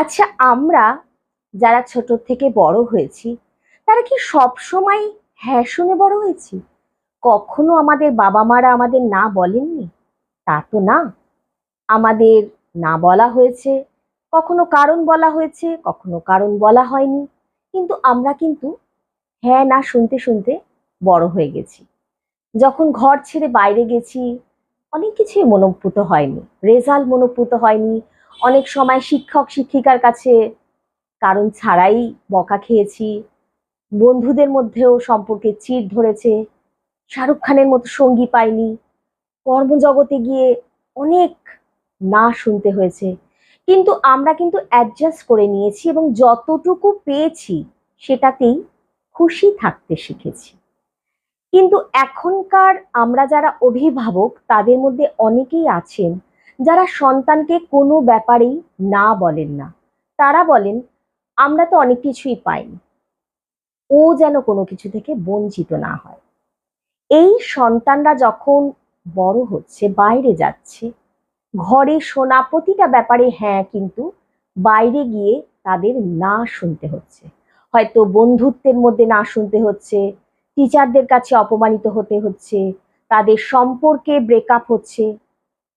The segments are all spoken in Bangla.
আচ্ছা আমরা যারা ছোট থেকে বড় হয়েছি, তারা কি সব সময় হ্যাঁ শুনে বড় হয়েছি? কখনো আমাদের বাবা মারা আমাদের না বলেননি? তা তো না। আমাদের না বলা হয়েছে, কখনো কারণ বলা হয়েছে, কখনো কারণ বলা হয়নি। কিন্তু আমরা কিন্তু হ্যাঁ না শুনতে শুনতে বড় হয়ে গেছি। যখন ঘর ছেড়ে বাইরে গেছি, অনেক কিছুই মনোপুত হয়নি, রেজাল্ট মনোপুত হয়নি অনেক সময় শিক্ষক শিক্ষিকার কাছে কারণ ছাড়াই বকা খেয়েছি, বন্ধুদের মধ্যেও সম্পর্কে চির ধরেছে, শাহরুখ খানের মতো সঙ্গী পাইনি, কর্মজগতে গিয়ে অনেক না শুনতে হয়েছে। কিন্তু আমরা কিন্তু অ্যাডজাস্ট করে নিয়েছি এবং যতটুকু পেয়েছি সেটাতেই খুশি থাকতে শিখেছি। কিন্তু এখনকার আমরা যারা অভিভাবক তাদের মধ্যে অনেকেই আছেন যারা সন্তানকে কোনো ব্যাপারেই না বলেন না। তারা বলেন, আমরা তো অনেক কিছুই পাইনি। ও যেন কোনো কিছু থেকে বঞ্চিত না হয়। এই সন্তানরা যখন বড় হচ্ছে, বাইরে যাচ্ছে, ঘরে শোনা প্রতিটা ব্যাপারে হ্যাঁ কিন্তু বাইরে গিয়ে তাদের না শুনতে হচ্ছে। হয়তো বন্ধুত্বের মধ্যে না শুনতে হচ্ছে, টিচারদের কাছে অপমানিত হতে হচ্ছে, তাদের সম্পর্কে ব্রেকআপ হচ্ছে।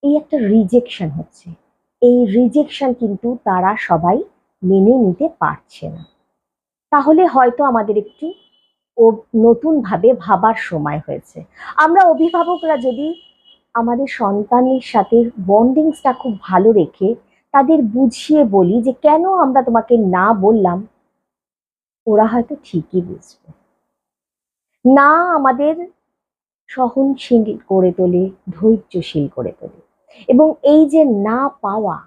এই একটা রিজেকশন হচ্ছে। এই রিজেকশন কিন্তু তারা সবাই মেনে নিতে পারছে না। তাহলে হয়তো আমাদের একটু ও নতুনভাবে ভাবার সময় হয়েছে। আমরা অভিভাবকরা যদি আমাদের সন্তানের সাথে বন্ডিংসটা খুব ভালো রেখে তাদের বুঝিয়ে বলি যে কেন আমরা তোমাকে না বললাম, ওরা হয়তো ঠিকই বুঝবে। না আমাদের সহনশীল করে তোলে, ধৈর্যশীল করে তোলে। এবং এই যে না পাওয়া,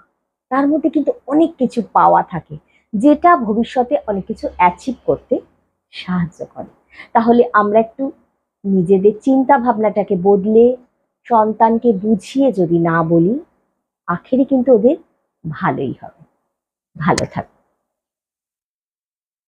তার মধ্যে কিন্তু অনেক কিছু পাওয়া থাকে, যেটা ভবিষ্যতে অনেক কিছু অ্যাচিভ করতে সাহায্য করে। তাহলে আমরা একটু নিজেদের চিন্তা ভাবনাটাকে বদলে, সন্তানকে বুঝিয়ে যদি না বলি, আখেরে কিন্তু ওদের ভালোই হবে। ভালো থাকবে